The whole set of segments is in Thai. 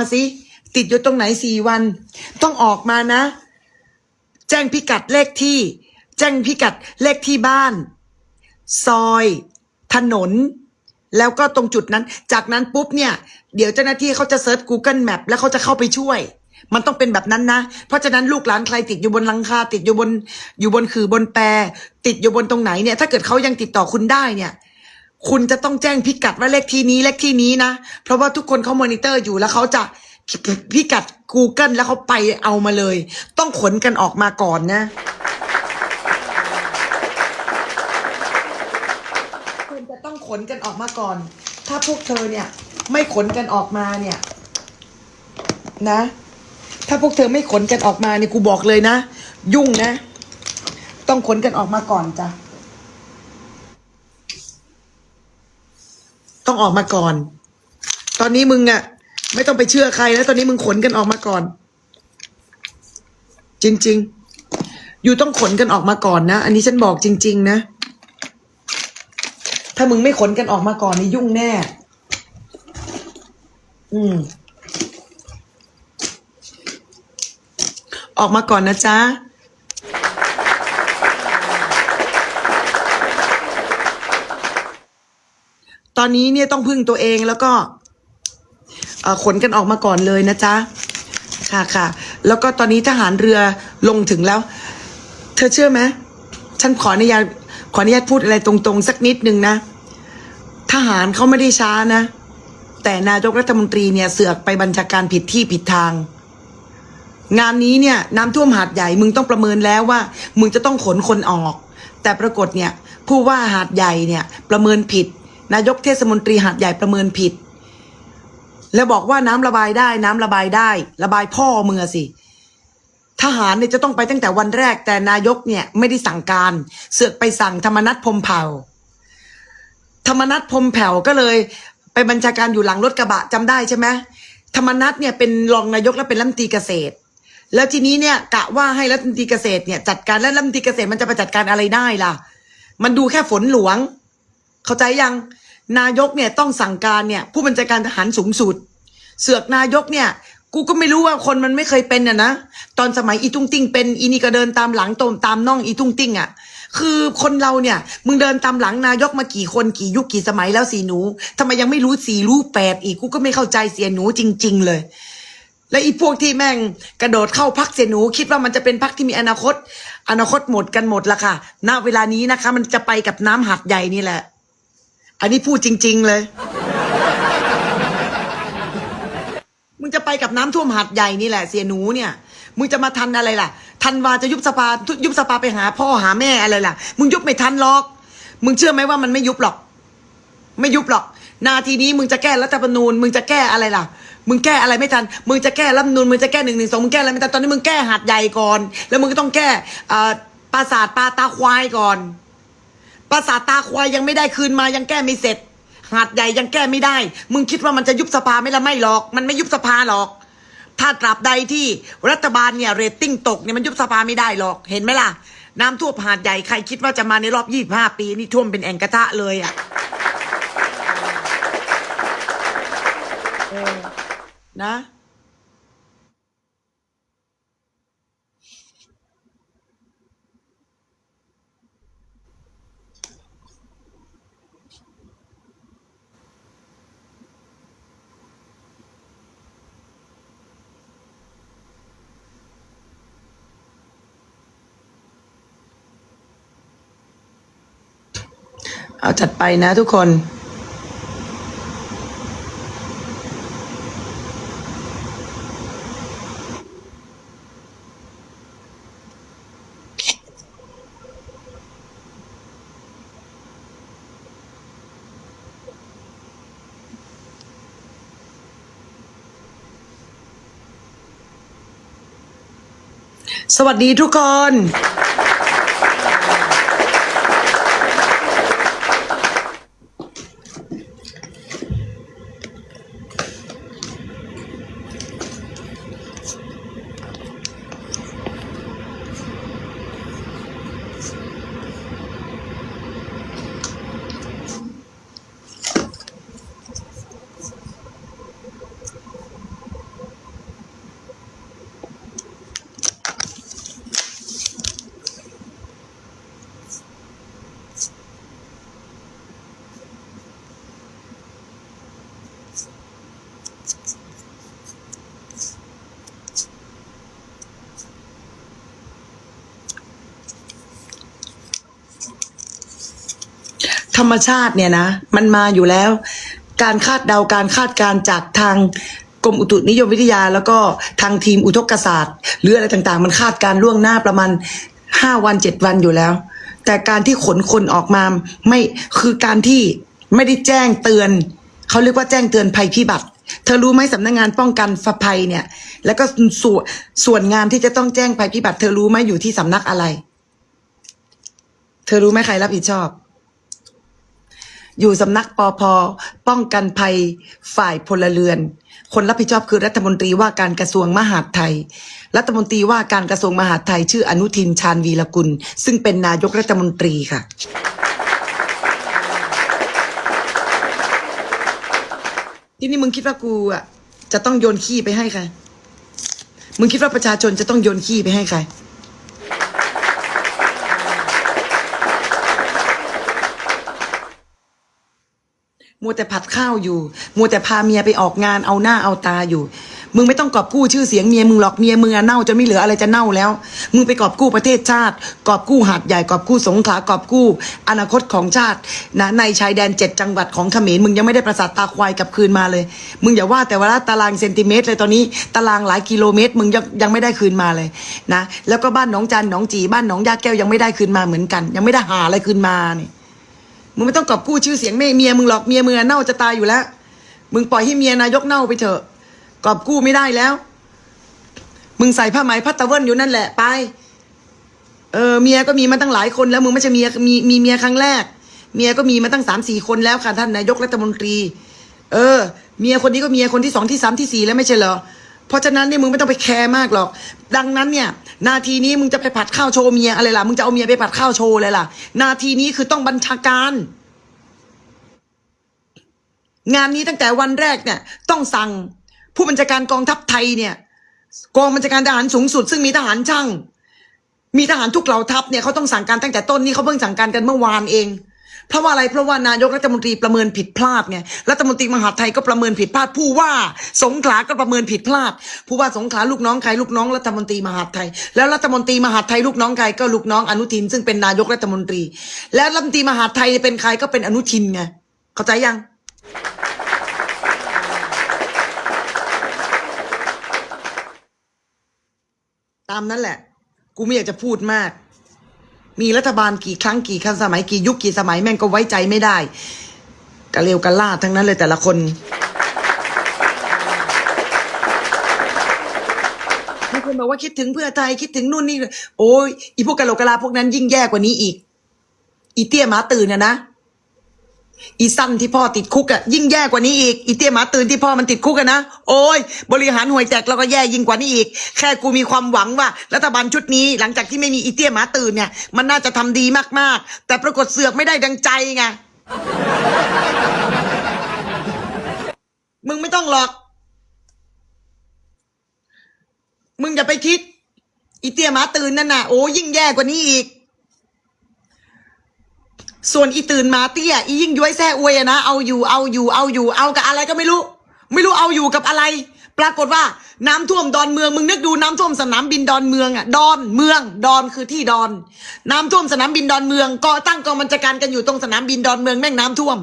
มาสิ ติดอยู่ตรงไหนสี่วัน ต้องออกมานะ แจ้งพิกัดเลขที่ แจ้งพิกัดเลขที่บ้าน ซอย ถนน แล้วก็ตรงจุดนั้น จากนั้นปุ๊บเนี่ย เดี๋ยวเจ้าหน้าที่เขาจะเซิร์ช Google Map แล้วเขาจะเข้าไปช่วยมันต้องเป็นแบบนั้นนะ เพราะฉะนั้นลูกหลานใครติดอยู่บนหลังคาติดอยู่บนอยู่บนขื่อบนแปร ติดอยู่บนตรงไหนเนี่ย ถ้าเกิดเขายังติดต่อคุณได้เนี่ย คุณจะต้องแจ้งพิกัดว่าเลขที่นี้เลขที่นี้นะ เพราะว่าทุกคนเขามอนิเตอร์อยู่แล้วเขาจะพิกัด Google แล้วเขาไปเอามาเลย ต้องขนกันออกมาก่อนนะ คุณจะต้องขนกันออกมาก่อน ถ้าพวกเธอเนี่ย ไม่ขนกันออกมาเนี่ย นะ ถ้าพวกเธอไม่ขนกันออกมาเนี่ยกูบอกเลยนะ ยุ่งนะ ต้องขนกันออกมาก่อนจ้ะ ต้องออกมาก่อน ตอนนี้มึงอะไม่ต้องไปเชื่อใครแล้ว ตอนนี้มึงขนกันออกมาก่อน จริง ๆ อยู่ต้องขนกันออกมาก่อนนะ อันนี้ฉันบอกจริง ๆ นะ ถ้ามึงไม่ขนกันออกมาก่อนนี่ยุ่งแน่ อืม ออกมาก่อนนะจ๊ะ ตอนนี้เนี่ยต้องพึ่งตัวเองแล้วก็ขนกันออกมาก่อนเลยนะจ๊ะ ค่ะค่ะ แล้วก็ตอนนี้ทหารเรือลงถึงแล้ว เธอเชื่อไหมฉันขออนุญาตขออนุญาตพูดอะไรตรงๆ สักนิดนึงนะ ทหารเขาไม่ได้ช้านะ แต่นายกรัฐมนตรีเนี่ยเสือกไปบัญชาการผิดที่ผิดทาง งานนี้เนี่ยน้ำท่วมหาดใหญ่มึงต้องประเมินแล้วว่า มึงจะต้องขนคนออก แต่ปรากฏเนี่ยผู้ว่าหาดใหญ่เนี่ยประเมินผิด นายกเทศมนตรีหาดใหญ่ประเมินผิด แล้วบอกว่าน้ำระบายได้ น้ำระบายได้ ระบายพ่อมึงอะสิ ทหารเนี่ยจะต้องไปตั้งแต่วันแรก แต่นายกเนี่ยไม่ได้สั่งการ เสือกไปสั่งธรรมนัฐพมเผ่า ธรรมนัฐพมแผ่วก็เลย ไปบัญชาการอยู่หลังรถกระบะจำได้ใช่ไหมธรรมนัฐเนี่ยเป็นรองนายกและเป็นรัฐมนตรีเกษตร แล้วทีนี้เนี่ยกะว่าให้รัฐมนตรีเกษตรเนี่ยจัดการและรัฐมนตรีเกษตรมันจะไปจัดการอะไรได้ล่ะ มันดูแค่ฝนหลวง เข้าใจยัง นายกเนี่ยต้องสั่งการเนี่ยผู้บัญชาการทหารสูงสุด เสือกนายกเนี่ย กูก็ไม่รู้ว่าคนมันไม่เคยเป็นอะนะตอนสมัยอีตุ้งติ้งเป็นอีนี่ก็เดินตามหลังตมตามน่องอีตุ้งติ้งอะคือคนเราเนี่ย มึงเดินตามหลังนายกมากี่คนกี่ยุคกี่สมัยแล้วสีหนูทำไมยังไม่รู้สีรู้แปดอีกกูก็ไม่เข้าใจเสียหนูจริง ๆ เลย และอีพวกที่แม่งกระโดดเข้าพักเสียหนู คิดว่ามันจะเป็นพักที่มีอนาคต อนาคตหมดกันหมดละค่ะ ณเวลานี้นะคะ มันจะไปกับน้ำหัดใหญ่นี่แหละ อันนี้พูดจริง ๆ เลย มึงจะไปกับน้ำท่วมหัดใหญ่นี่แหละเสียหนูเนี่ย มึงจะมาทันอะไรล่ะ ทันวาจะยุบสภายุบสภาไปหาพ่อหาแม่อะไรล่ะ มึงยุบไม่ทันหรอก มึงเชื่อไหมว่ามันไม่ยุบหรอก ไม่ยุบหรอก นาทีนี้มึงจะแก้รัฐธรรมนูญ มึงจะแก้อะไรล่ะ มึงแก้อะไรไม่ทัน มึงจะแก้รัฐธรรมนูญ มึงจะแก้หนึ่งหนึ่งสองมึงแก้อะไรไม่ทัน ตอนนี้มึงแก้หาดใหญ่ก่อน แล้วมึงก็ต้องแก้อ่ปราสาทปลาตาควายก่อน ปราสาทตาควายยังไม่ได้คืนมายังแก้ไม่เสร็จ หาดใหญ่ยังแก้ไม่ได้ มึงคิดว่ามันจะยุบสภาไหม่ละไม่หรอก มันไม่ยุบสภาหรอก ถ้าตราบใดที่รัฐบาลเนี่ยเรตติ้งตกเนี่ยมันยุบสภาไม่ได้หรอก เห็นไหมล่ะ น้ำท่วมหาดใหญ่ใครคิดว่าจะมาในรอบยี่ห้าปีนี่ท่วมเป็นแอ่งกระทะเลยอะเออนะ เอาจัดไปนะทุกคนสวัสดีทุกคน ธรรมชาติเนี่ยนะ มันมาอยู่แล้ว การคาดเดาการคาดการจากทางกรมอุตุนิยมวิทยา แล้วก็ทางทีมอุทกศาสตร์ หรืออะไรต่างๆ มันคาดการล่วงหน้าประมาณห้าวันเจ็ดวันอยู่แล้ว แต่การที่ขนคนออกมาไม่คือการที่ไม่ได้แจ้งเตือนเขาเรียกว่าแจ้งเตือนภัยพิบัติ เธอรู้ไหมสำนักงานป้องกันภัยเนี่ย แล้วก็ส่วนส่วนงานที่จะต้องแจ้งภัยพิบัติ เธอรู้ไหมอยู่ที่สำนักอะไร เธอรู้ไหมใครรับผิดชอบ อยู่สำนักปอพอป้องกันภัยฝ่ายพลเรือน คนรับผิดชอบคือรัฐมนตรีว่าการกระทรวงมหาดไทย รัฐมนตรีว่าการกระทรวงมหาดไทย ชื่ออนุทินชาญวีรกุล ซึ่งเป็นนายกรัฐมนตรีค่ะที่นี่มึงคิดว่ากูอะจะต้องโยนขี้ไปให้ใครมึงคิดว่าประชาชนจะต้องโยนขี้ไปให้ใคร มัวแต่ผัดข้าวอยู่ มัวแต่พาเมียไปออกงานเอาหน้าเอาตาอยู่ มึงไม่ต้องกอบกู้ชื่อเสียงเมียมึงหรอกเมียมึงอเน่าจนไม่เหลืออะไรจะเน่าแล้ว มึงไปกอบกู้ประเทศชาติ กอบกู้หาดใหญ่กอบกู้สงขลากอบกู้ อนาคตของชาตินะในชายแดนเจ็ดจังหวัดของเขมรมึงยังไม่ได้ประสาทตาควายกลับคืนมาเลย มึงอย่าว่าแต่ว่าตารางเซนติเมตรเลยตอนนี้ตารางหลายกิโลเมตร มึงยังยังไม่ได้คืนมาเลยนะแล้วก็บ้านหนองจันหนองจีบ้านหนองยาแก้วยังไม่ได้คืนมาเหมือนกัน ยังไม่ได้หาอะไรคืนมาเนี่ย มึงไม่ต้องกอบกู้ชื่อเสียงแม่เมียมึงหรอกเมียมึงอเน่าจะตายอยู่แล้ว มึงปล่อยให้เมียนายกเน่าไปเถอะ กอบกู้ไม่ได้แล้ว มึงใส่ผ้าไหมพัตตะเวิลอยู่นั่นแหละไป เออเมียก็มีมาตั้งหลายคนแล้วมึงไม่ใช่เมียมีมีเมียครั้งแรก เมียก็มีมาตั้งสามสี่คนแล้วค่ะท่านนายกรัฐมนตรี เออ เมียคนนี้ก็เมียคนที่สองที่สามที่สี่แล้วไม่ใช่เหรอเพราะฉะนั้นเนี่ยมึงไม่ต้องไปแคร์มากหรอก ดังนั้นเนี่ย นาทีนี้มึงจะไปผัดข้าวโชว์เมียอะไรล่ะ มึงจะเอาเมียไปผัดข้าวโชว์อะไรล่ะ นาทีนี้คือต้องบัญชาการ งานนี้ตั้งแต่วันแรกเนี่ย ต้องสั่งผู้บัญชาการกองทัพไทยเนี่ย กองบัญชาการทหารสูงสุด ซึ่งมีทหารช่าง มีทหารทุกเหล่าทัพเนี่ยเขาต้องสั่งการตั้งแต่ต้นนี่เขาเพิ่งสั่งการกันเมื่อวานเอง เพราะว่าอะไรเพราะว่านายกรัฐมนตรีประเมินผิดพลาดไงรัฐมนตรีมหาไทยก็ประเมินผิดพลาด ผู้ว่าสงขลาก็ประเมินผิดพลาด ผู้ว่าสงขลาลูกน้องใครลูกน้องรัฐมนตรีมหาไทย แล้วรัฐมนตรีมหาไทยลูกน้องใครก็ลูกน้องอนุทิน ซึ่งเป็นนายกรัฐมนตรี และรัฐมนตรีมหาไทยเป็นใครก็เป็นอนุทินไงเข้าใจยังตามนั้นแหละ กูไม่อยากจะพูดมาก มีรัฐบาลกี่ครั้งกี่ครั้งสมัยกี่ยุคกี่สมัยแม่งก็ไว้ใจไม่ได้กะเร็วกะล่าทั้งนั้นเลยแต่ละคนมีคนบอกว่าคิดถึงเพื่อไทยคิดถึงนู่นนี่ โอ้ยอีพวกกะโหลกกะลาพวกนั้นยิ่งแย่กว่านี้อีก อีเตี้ยหมาตื่นน่ะนะ อีสั้นที่พ่อติดคุกอะยิ่งแย่กว่านี้อีกอีเตี้ยหมาตื่นที่พ่อมันติดคุกอะนะโอ้ยบริหารห่วยแตกแล้วก็แย่ยิ่งกว่านี้อีก แค่กูมีความหวังว่า รัฐบาลชุดนี้หลังจากที่ไม่มีอีเตี้ยหมาตื่นเนี่ยมันน่าจะทำดีมากๆ แต่ปรากฏเสือกไม่ได้ดังใจไงมึงไม่ต้องหรอก มึงอย่าไปคิด อีเตี้ยหมาตื่นนั่นน่ะโอ้ยิ่งแย่กว่านี้อีก ส่วนอีตื่นมาเตี้ยอียิ่งย้วยแซ่อวยนะเอาอยู่เอาอยู่เอาอยู่เอากับอะไรก็ไม่รู้ ไม่รู้เอาอยู่กับอะไร ปรากฏว่าน้ำท่วมดอนเมืองมึงนึกดูน้ำท่วมสนามบินดอนเมืองอะดอนเมืองดอนคือที่ดอน น้ำท่วมสนามบินดอนเมืองก็ตั้งกองบัญชาการกันอยู่ตรงสนามบินดอนเมืองแม่งน้ำท่วม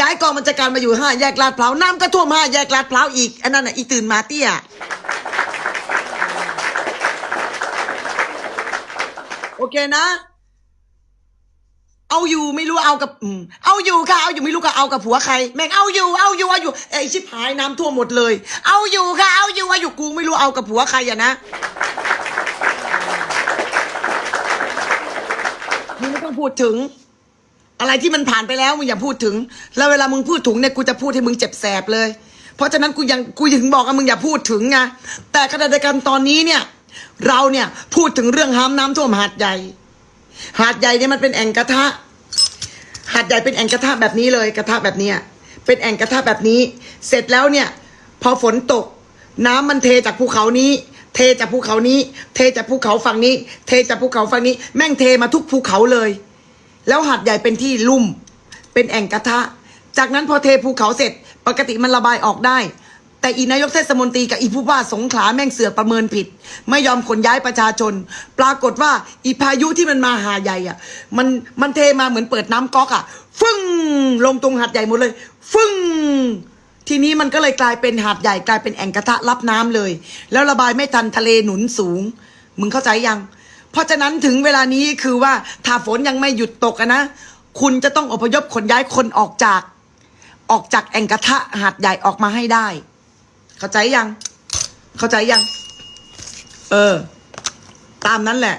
ย้ายกองบัญชาการมาอยู่ห้าแยกลาดพร้าวน้ำก็ท่วมห้าแยกลาดพร้าวอีกอันนั้นอะอีตื่นมาเตี้ยโอเคนะ เอาอยู่ไม่รู้เอากับอืมเอาอยู่ค่ะเอาอยู่ไม่รู้ก็เอากับผัวใคร แม่งเอาอยู่เอาอยู่เอาอยู่เอ้ยชิบหายน้ำท่วมหมดเลย เอาอยู่ค่ะเอาอยู่เอาอยู่กูไม่รู้เอากับผัวใครอะนะมึงไม่ต้องพูดถึง อะไรที่มันผ่านไปแล้วมึงอย่าพูดถึง แล้วเวลามึงพูดถึงเนี่ยกูจะพูดให้มึงเจ็บแสบเลย เพราะฉะนั้นกูยังกูถึงบอกว่ามึงอย่าพูดถึงไงแต่ขณะเดียวกันตอนนี้เนี่ย เราเนี่ยพูดถึงเรื่องห้ามน้ำท่วมหาดใหญ่ หาดใหญ่เนี่ยมันเป็นแอ่งกระทะ หาดใหญ่เป็นแอ่งกระทะแบบนี้เลยกระทะแบบเนี้ยเป็นแอ่งกระทะแบบนี้ เสร็จแล้วเนี่ย พอฝนตก น้ำมันเทจากภูเขานี้ เทจากภูเขานี้ เทจากภูเขาฝั่งนี้ เทจากภูเขาฝั่งนี้ แม่งเทมาทุกภูเขาเลย แล้วหาดใหญ่เป็นที่ลุ่ม เป็นแอ่งกระทะ จากนั้นพอเทภูเขาเสร็จ ปกติมันระบายออกได้ แต่อีนายกเทศมนตรีกับอีผู้ว่าสงขลาแม่งเสือกประเมินผิด ไม่ยอมขนย้ายประชาชน ปรากฏว่าอีพายุที่มันมาหาใหญ่อะ มันมันเทมาเหมือนเปิดน้ำก๊อกอะ ฟึ่งลงตรงหาดใหญ่หมดเลย ฟึ่งทีนี้มันก็เลยกลายเป็นหาดใหญ่กลายเป็นแอ่งกระทะรับน้ำเลย แล้วระบายไม่ทันทะเลหนุนสูง มึงเข้าใจยัง เพราะฉะนั้นถึงเวลานี้คือว่าถ้าฝนยังไม่หยุดตกนะคุณจะต้องอพยพขนย้ายคนออกจาก ออกจากแอ่งกระทะหาดใหญ่ออกมาให้ได้ เข้าใจยัง เข้าใจยัง เออ ตามนั้นแหละ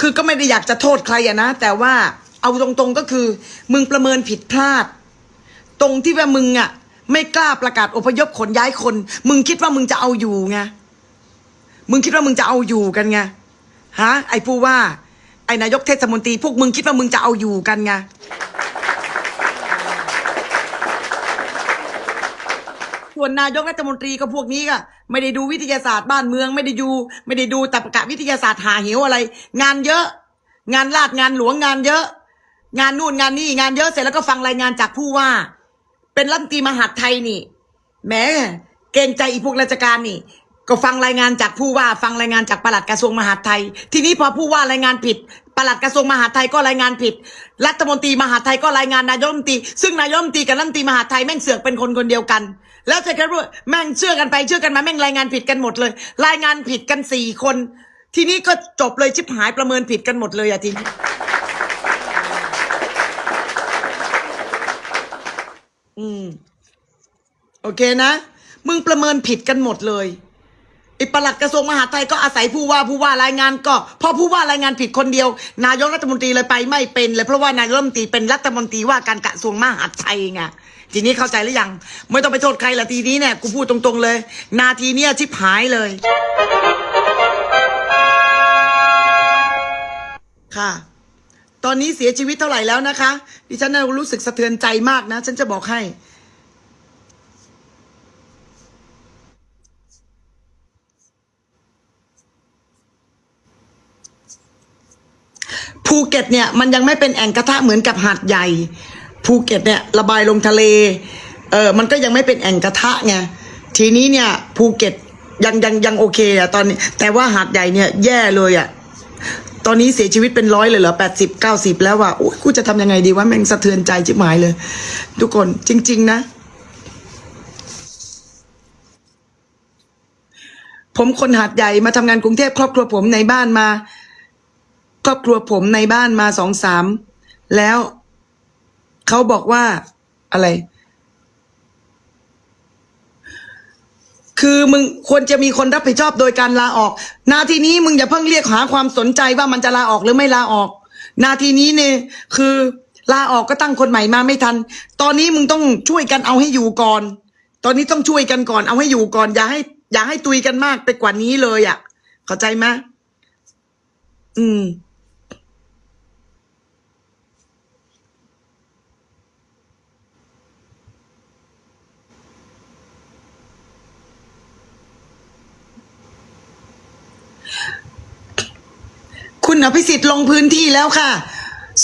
คือก็ไม่ได้อยากจะโทษใครอะนะ แต่ว่าเอาตรงๆก็คือ มึงประเมินผิดพลาด ตรงที่ว่ามึงอะไม่กล้าประกาศอพยพขนย้ายคน มึงคิดว่ามึงจะเอาอยู่ไง มึงคิดว่ามึงจะเอาอยู่กันไง ฮะ ไอ้ผู้ว่า ไอ้นายกเทศมนตรีพวกมึงคิดว่ามึงจะเอาอยู่กันไง ส่วนนายกรัฐมนตรีก็พวกนี้ก็ไม่ได้ดูวิทยาศาสตร์บ้านเมือง ไม่ได้ดูไม่ได้ดูตรรกะวิทยาศาสตร์หาเหวอะไร งานเยอะ งานลาดงานหลวงงานเยอะ งานนู่นงานนี่งานเยอะเสร็จแล้วก็ฟังรายงานจากผู้ว่า เป็นรัฐมนตรีมหาดไทยนี่แหมเกรงใจอีพวกราชการนี่ ก็ฟังรายงานจากผู้ว่า ฟังรายงานจากปลัดกระทรวงมหาดไทย ทีนี้พอผู้ว่ารายงานผิดปลัดกระทรวงมหาดไทยก็รายงานผิด รัฐมนตรีมหาดไทยก็รายงานนายกรัฐมนตรีซึ่งนายกรัฐมนตรีกับรัฐมนตรีมหาดไทยแม่งเสือกเป็นคนคนเดียวกัน แล้วเสร็จแล้แม่งเชื่อกันไปเชื่อกันมาแม่งรายงานผิดกันหมดเลย รายงานผิดกันสี่คน ทีนี้ก็จบเลยชิบหายประเมินผิดกันหมดเลยอะทีนี้อืม โอเคนะ มึงประเมินผิดกันหมดเลยไอ้ปลัดกระทรวงมหาดไทยก็อาศัยผู้ว่าผู้ว่ารายงานก็พราะผู้ว่ารายงานผิดคนเดียว นายกรัฐมนตรีเลยไปไม่เป็นเลยเพราะว่านายกรัฐมนตรีเป็นรัฐมนตรีว่าการกระทรวงมหาดไทยไง ทีนี้เข้าใจหรือยัง ไม่ต้องไปโทษใครละทีนี้เนี่ยกูพูดตรงๆเลย นาทีเนี้ยชิบหายเลย ค่ะ ตอนนี้เสียชีวิตเท่าไหร่แล้วนะคะ ดิฉันน่ะรู้สึกสะเทือนใจมากนะ ฉันจะบอกให้ ภูเก็ตเนี่ยมันยังไม่เป็นแอ่งกระทะเหมือนกับหาดใหญ่ ภูเก็ตเนี่ยระบายลงทะเลเออมันก็ยังไม่เป็นแอ่งกระทะไงทีนี้เนี่ยภูเก็ตยังยังยังโอเคอะตอนนี้ แต่ว่าหาดใหญ่เนี่ยแย่เลยอะตอนนี้เสียชีวิตเป็นร้อยเลยเหรอแปดสิบเก้าสิบแล้วว่ะโอ้ยกูจะทำยังไงดีวะแม่งสะเทือนใจจิบหมายเลย ทุกคนจริง ๆ นะ ผมคนหาดใหญ่มาทำงานกรุงเทพครอบครัวผมในบ้านมา ครอบครัวผมในบ้านมาสองสามแล้ว เขาบอกว่าอะไร คือมึงควรจะมีคนรับผิดชอบโดยการลาออก นาทีนี้มึงอย่าเพิ่งเรียกหาความสนใจว่ามันจะลาออกหรือไม่ลาออก นาทีนี้เนี่ยคือลาออกก็ตั้งคนใหม่มาไม่ทัน ตอนนี้มึงต้องช่วยกันเอาให้อยู่ก่อน ตอนนี้ต้องช่วยกันก่อนเอาให้อยู่ก่อน อย่าให้ อย่าให้ตุยกันมากไปกว่านี้เลยอะ่ะ เข้าใจไหมอืม คุณอภิสิทธิ์ลงพื้นที่แล้วค่ะ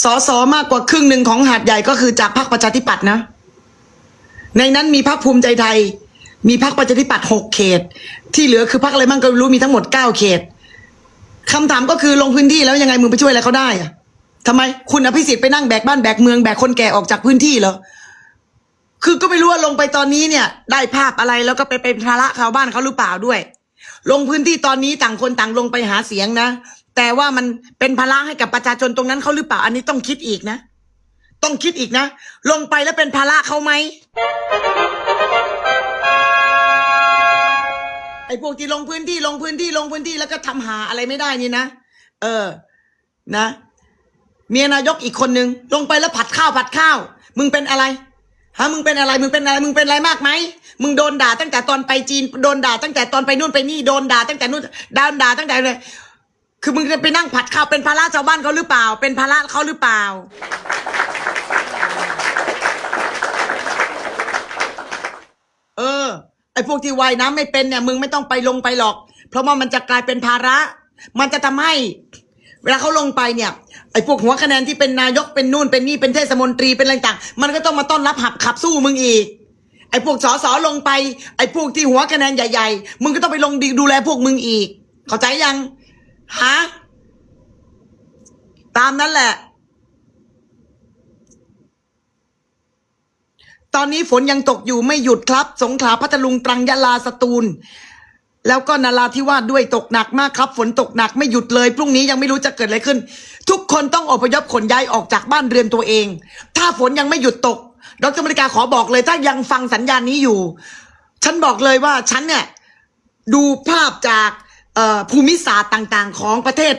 สอสอมากกว่าครึ่งหนึ่งของหาดใหญ่ก็คือจากพรรคประชาธิปัตย์นะ ในนั้นมีพรรคภูมิใจไทย มีพรรคประชาธิปัตย์หกเขต ที่เหลือคือพรรคอะไรมั่งก็ไม่รู้มีทั้งหมดเก้าเขตคำถามก็คือลงพื้นที่แล้วยังไงมึงไปช่วยอะไรเขาได้อะทำไมคุณอภิสิทธิ์ไปนั่งแบกบ้านแบกเมืองแบกคนแก่ออกจากพื้นที่เหรอคือก็ไม่รู้ว่าลงไปตอนนี้เนี่ย ได้ภาพอะไรแล้วก็ไปเป็นภาระชาวบ้านเขาหรือเปล่าด้วย ลงพื้นที่ตอนนี้ต่างคนต่างลงไปหาเสียงนะ แต่ว่ามันเป็นภาระให้กับประชาชนตรงนั้นเขาหรือเปล่า อันนี้ต้องคิดอีกนะ ต้องคิดอีกนะ ลงไปแล้วเป็นภาระเขาไหมไอ้พวกที่ลงพื้นที่ลงพื้นที่ลงพื้นที่แล้วก็ทำหาอะไรไม่ได้นี่นะ เออ นะ เมียนายกอีกคนนึง ลงไปแล้วผัดข้าวผัดข้าว มึงเป็นอะไรฮะมึงเป็นอะไร มึงเป็นอะไร มึงเป็นอะไรมากไหม มึงโดนด่าตั้งแต่ตอนไปจีน โดนด่าตั้งแต่ตอนไปนู่นไปนี่ โดนด่าตั้งแต่นู่นดานด่าตั้งแต่เลย คือมึงจะไปนั่งผัดข้าวเป็นภาระชาวบ้านเขาหรือเปล่า เป็นภาระเขาหรือเปล่า เออ ไอ้พวกที่ว่ายน้ำไม่เป็นเนี่ย มึงไม่ต้องไปลงไปหรอก เพราะว่ามันจะกลายเป็นภาระ มันจะทำให้ เวลาเขาลงไปเนี่ย ไอ้พวกหัวคะแนนที่เป็นนายกเป็นนู่นเป็นนี่เป็นเทศมนตรีเป็นอะไรต่าง มันก็ต้องมาต้อนรับหับขับสู้มึงอีก ไอ้พวกสอสอลงไป ไอ้พวกที่หัวคะแนนใหญ่ๆ มึงก็ต้องไปลงดูแลพวกมึงอีก เข้าใจยัง ฮะตามนั้นแหละ ตอนนี้ฝนยังตกอยู่ไม่หยุดครับ สงขลาพัทลุงตรังยะลาสตูล แล้วก็นาราธิวาสด้วยตกหนักมากครับ ฝนตกหนักไม่หยุดเลย พรุ่งนี้ยังไม่รู้จะเกิดอะไรขึ้น ทุกคนต้องอพยพขนย้ายออกจากบ้านเรือนตัวเอง ถ้าฝนยังไม่หยุดตก ดรมริกาขอบอกเลย ถ้ายังฟังสัญญาณนี้อยู่ ฉันบอกเลยว่าฉันเนี่ยดูภาพจาก ภูมิศาสตร์ต่างๆ ของประเทศ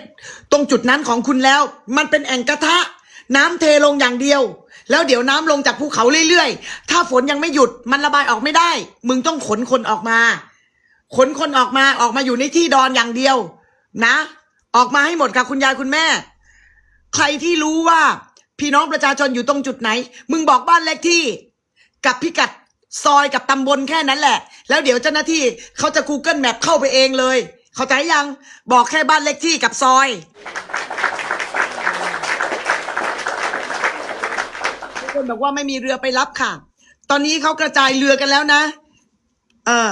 ตรงจุดนั้นของคุณแล้ว มันเป็นแอ่งกระทะ น้ำเทลงอย่างเดียว แล้วเดี๋ยวน้ำลงจากภูเขาเรื่อยๆ ถ้าฝนยังไม่หยุดมันระบายออกไม่ได้ มึงต้องขนคนออกมา ขนคนออกมาออกมาอยู่ในที่ดอนอย่างเดียว นะ ออกมาให้หมดค่ะคุณยายคุณแม่ ใครที่รู้ว่าพี่น้องประชาชนอยู่ตรงจุดไหน มึงบอกบ้านเลขที่กับพิกัดซอยกับตำบลแค่นั้นแหละ แล้วเดี๋ยวเจ้าหน้าที่เขาจะ Google Map เข้าไปเองเลย เข้าใจยังบอกแค่บ้านเลขที่กับซอย ทุกคนบอกว่าไม่มีเรือไปรับค่ะ ตอนนี้เขากระจายเรือกันแล้วนะ เออ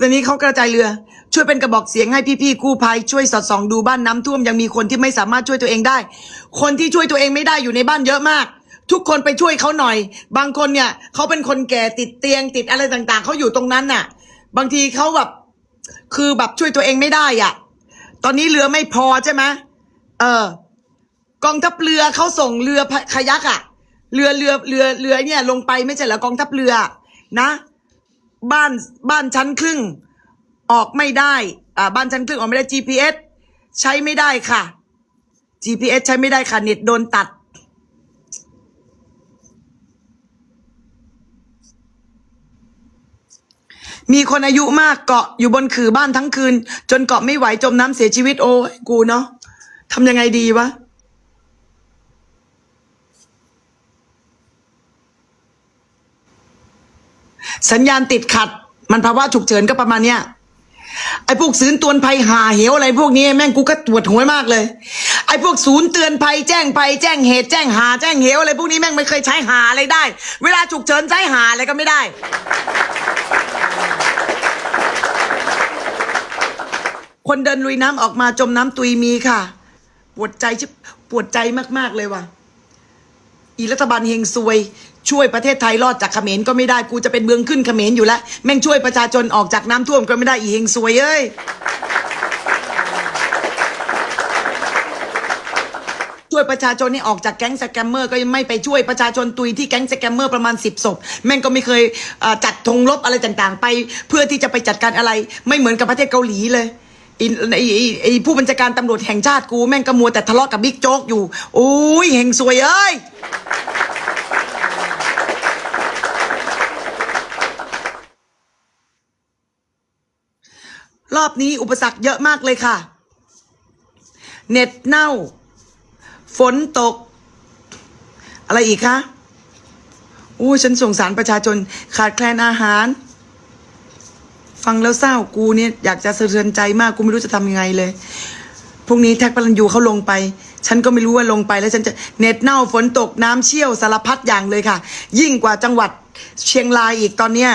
ตอนนี้เขากระจายเรือ ช่วยเป็นกระบอกเสียงให้พี่ๆกู้ภัยช่วยสอดส่องดูบ้านน้ำท่วมยังมีคนที่ไม่สามารถช่วยตัวเองได้ คนที่ช่วยตัวเองไม่ได้อยู่ในบ้านเยอะมาก ทุกคนไปช่วยเขาหน่อย บางคนเนี่ยเขาเป็นคนแก่ติดเตียงติดอะไรต่างๆเขาอยู่ตรงนั้นน่ะ บางทีเขาแบบ คือแบบช่วยตัวเองไม่ได้อะ ตอนนี้เรือไม่พอใช่ไหมเออกองทัพเรือเขาส่งเรือพะคายักอะ เรือเรือเรือเรือเนี่ย ลงไปไม่ใช่เหรอกองทัพเรือ นะ บ้านบ้านชั้นครึ่ง ออกไม่ได้ อ่าบ้านชั้นครึ่งออกไม่ได้ GPS ใช้ไม่ได้ค่ะ GPS ใช้ไม่ได้ค่ะเน็ตโดนตัด มีคนอายุมากเกาะอยู่บนขื่อบ้านทั้งคืน จนเกาะไม่ไหวจมน้ำเสียชีวิตโอ้ยกูเนาะทำยังไงดีวะสัญญาณติดขัด มันภาวะฉุกเฉินก็ประมาณเนี้ยไอ้พวกศูนย์ตือนภัยหาเหวอะไรพวกนี้แม่งกูก็ปวดหัวมากเลย ไอ้พวกศูนย์เตือนภัยแจ้งภัยแจ้งเหตุแจ้งหาแจ้งเหวอะไรพวกนี้แม่งไม่เคยใช้หาอะไรได้ เวลาฉุกเฉินใช้หาอะไรก็ไม่ได้ คนเดินลุยน้ำออกมาจมน้ำตุยมีค่ะ ปวดใจชิบปวดใจมาก ๆ เลยว่ะ อีรัฐบาลเฮงซวย ช่วยประเทศไทยรอดจากเขมรก็ไม่ได้กูจะเป็นเมืองขึ้นเขมรอยู่แล้ว แม่งช่วยประชาชนออกจากน้ำท่วมก็ไม่ได้อีเฮงซวยเอ้ยช่วยประชาชนนี่ออกจากแก๊งสแกมเมอร์ก็ยังไม่ไปช่วยประชาชนตุยที่แก๊งสแกมเมอร์ประมาณสิบศพแม่งก็ไม่เคยจัดธงลบอะไรต่างๆ ไป เพื่อที่จะไปจัดการอะไร ไม่เหมือนกับประเทศเกาหลีเลย ไอ้ไอ้ไอ้ผู้บัญชาการตำรวจแห่งชาติกูแม่งก็มัวแต่ทะเลาะกับบิ๊กโจ๊กอยู่โอ้ยเฮงซวยเอ้ยรอบนี้อุปสรรคเยอะมากเลยค่ะ เน็ตเน่า ฝนตก อะไรอีกคะโอ้ยฉันสงสารประชาชน ขาดแคลนอาหาร ฟังแล้วเศร้ากูเนี่ยอยากจะสะเทือนใจมากกูไม่รู้จะทำยังไงเลยพรุ่งนี้แท็กพลันยูเขาลงไป ฉันก็ไม่รู้ว่าลงไปแล้วฉันจะเน็ตเน่าฝนตกน้ำเชี่ยวสารพัดอย่างเลยค่ะ ยิ่งกว่าจังหวัดเชียงรายอีกตอนเนี้ย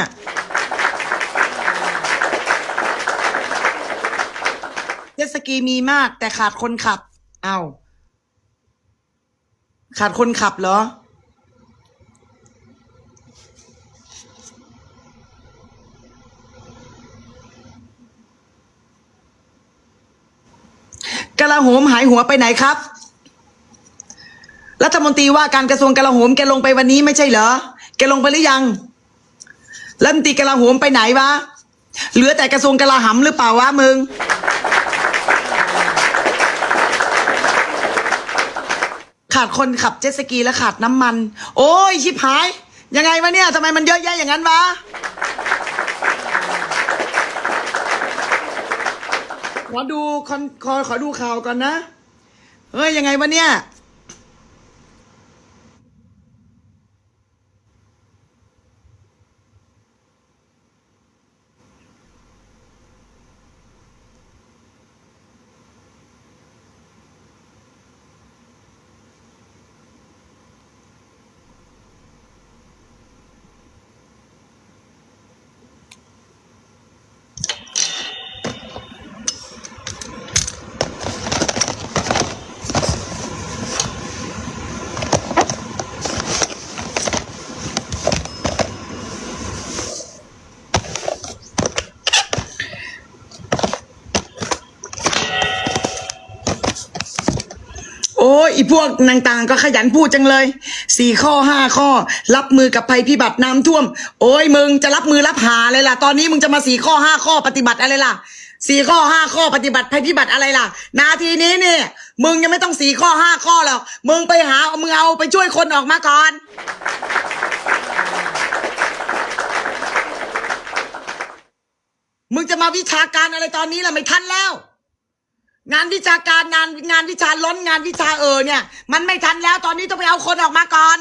เจสกีมีมากแต่ขาดคนขับ เอา้าขาดคนขับเหรอ กลาโหมหายหัวไปไหนครับ รัฐมนตรีว่าการกระทรวงกลาโหมแกลงไปวันนี้ไม่ใช่เหรอ แกลงไปหรือยังรัฐมนตรีกลาโหมไปไหนวะ เหลือแต่กระทรวงกลาหำหรือเปล่าวะมึง ขาดคนขับเจ็ตสกีและขาดน้ำมัน โอ้ยชิบหาย ยังไงวะเนี่ยทำไมมันเยอะแยะอย่างนั้นวะ ขอดูคอนขอขอดูข่าวก่อนนะ เฮ้ย ยังไงวะเนี่ย ยอีพวกนางต่างก็ขยันพูดจังเลยสี่ข้อห้าข้อ รับมือกับภัยพิบัติน้ำท่วม โอ้ยมึงจะรับมือรับหาเลยล่ะ ตอนนี้มึงจะมาสี่ข้อห้าข้อปฏิบัติอะไรล่ะสี่ข้อห้าข้อปฏิบัติภัยพิบัติอะไรล่ะ นาทีนี้เนี่ย มึงยังไม่ต้องสี่ข้อห้าข้อหรอกมึงไปหามึงเอาไปช่วยคนออกมาก่อนมึงจะมาวิชาการอะไรตอนนี้ล่ะไม่ทันแล้ว งานวิชาการงานงานวิชาล้นงานวิชาเออเนี่ย มันไม่ทันแล้วตอนนี้ต้องไปเอาคนออกมาก่อน